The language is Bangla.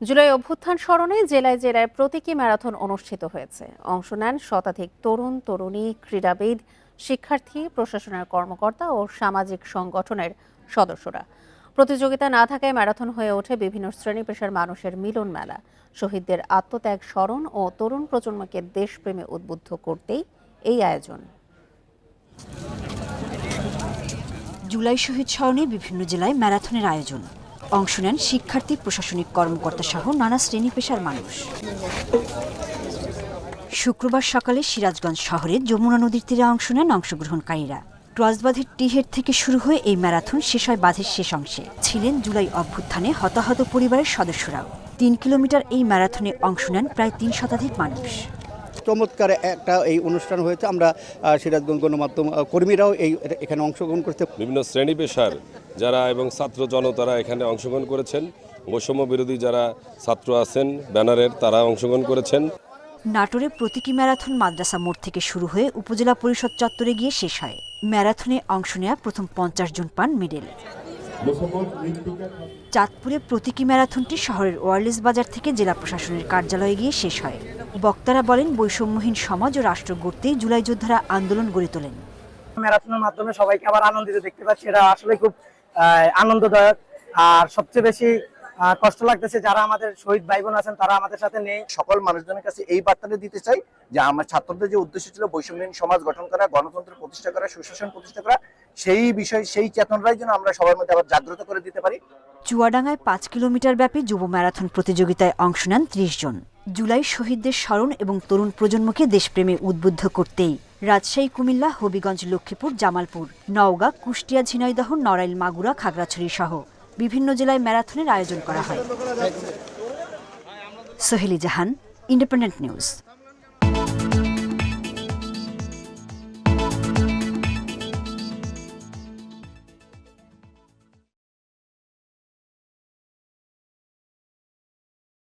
জুলাই অভ্যুত্থান স্মরণে জেলায় জেলায় প্রতীকী ম্যারাথন অনুষ্ঠিত হয়েছে। অংশ নেন শতাধিক তরুণ, তরুণী, ক্রীড়াবিদ, শিক্ষার্থী, প্রশাসনের কর্মকর্তা ও সামাজিক সংগঠনের সদস্যরা। প্রতিযোগিতা না থাকায় ম্যারাথন হয়ে ওঠে বিভিন্ন শ্রেণি পেশার মানুষের মিলন মেলা। শহীদদের আত্মত্যাগ স্মরণ ও তরুণ প্রজন্মকে দেশপ্রেমে উদ্বুদ্ধ করতেই এই আয়োজন। জুলাই শহীদ স্মরণে বিভিন্ন জেলায় ম্যারাথনের আয়োজন। অংশ নেন শিক্ষার্থী প্রশাসনিক কর্মকর্তা সহ নানা শ্রেণি পেশার মানুষ। শুক্রবার সকালে সিরাজগঞ্জ শহরে যমুনা নদীর তীরে অংশ নেন অংশগ্রহণকারীরা। ক্রসবাঁধের টিহের থেকে শুরু হয়ে এই ম্যারাথন শেষ হয় বাঁধের শেষ অংশে। ছিলেন জুলাই অভ্যুত্থানে হতাহত পরিবারের সদস্যরাও। তিন কিলোমিটার এই ম্যারাথনে অংশ নেন প্রায় তিন শতাধিক মানুষ। চমৎকার একটা এই অনুষ্ঠান হয়েছে। আমরা সিরাজগঞ্জ গণমাধ্যম কর্মীরাও এই এখানে অংশগ্রহণ করতে বিভিন্ন শ্রেণি পেশার যারা এবং ছাত্র জনতারা এখানে অংশগ্রহণ করেছেন। বৈষম্য বিরোধী যারা ছাত্র আছেন ব্যানারের তারা অংশগ্রহণ করেছেন। নাটোরে প্রতীকী ম্যারাথন মাদ্রাসা মোড় থেকে শুরু হয়ে উপজেলা পরিষদ চত্বরে গিয়ে শেষ হয়। ম্যারাথনে অংশ নেয়া প্রথম পঞ্চাশ জন পান মেডেল। চাঁদপুরে প্রতীকী ম্যারাথনটি শহরের ওয়ারলেস বাজার থেকে জেলা প্রশাসনের কার্যালয়ে গিয়ে শেষ হয়। বক্তারা বলেন বৈষম্যহীন সমাজ ও রাষ্ট্র গড়তেই জুলাই যোদ্ধারা আন্দোলন গড়ে তোলেন। ম্যারাথনের মাধ্যমে সবাইকে আবার আনন্দিত দেখতে পাচ্ছি। এটা আসলে খুব আনন্দদায়ক। আর সবচেয়ে বেশি আহ, কষ্ট লাগতেছে যারা আমাদের শহীদ ভাই বোন আছেন তারা আমাদের সাথে নেই। সকল মানুষজনের কাছে এই বার্তাটা দিতে চাই যে আমার ছাত্রদের যে উদ্দেশ্য ছিল বৈষম্যহীন সমাজ গঠন করা গণতন্ত্র প্রতিষ্ঠা করা সুশাসন প্রতিষ্ঠা করা সেই বিষয় সেই চেতনাটাই যেন আমরা সবার মধ্যে আবার জাগ্রত করে দিতে পারি। চুয়াডাঙ্গায় পাঁচ কিলোমিটার ব্যাপী যুব ম্যারাথন প্রতিযোগিতায় অংশ নেন ত্রিশ জন। জুলাই শহীদদের স্মরণ এবং তরুণ প্রজন্মকে দেশপ্রেমে উদ্বুদ্ধ করতেই। রাজশাহী, কুমিল্লা, হবিগঞ্জ, লক্ষ্মীপুর, জামালপুর, নওগাঁ, কুষ্টিয়া, ঝিনাইদহ, নড়াইল, মাগুরা, খাগড়াছড়ি সহ বিভিন্ন জেলায় ম্যারাথনের আয়োজন করা হয়। Soheli Jahan, independent news.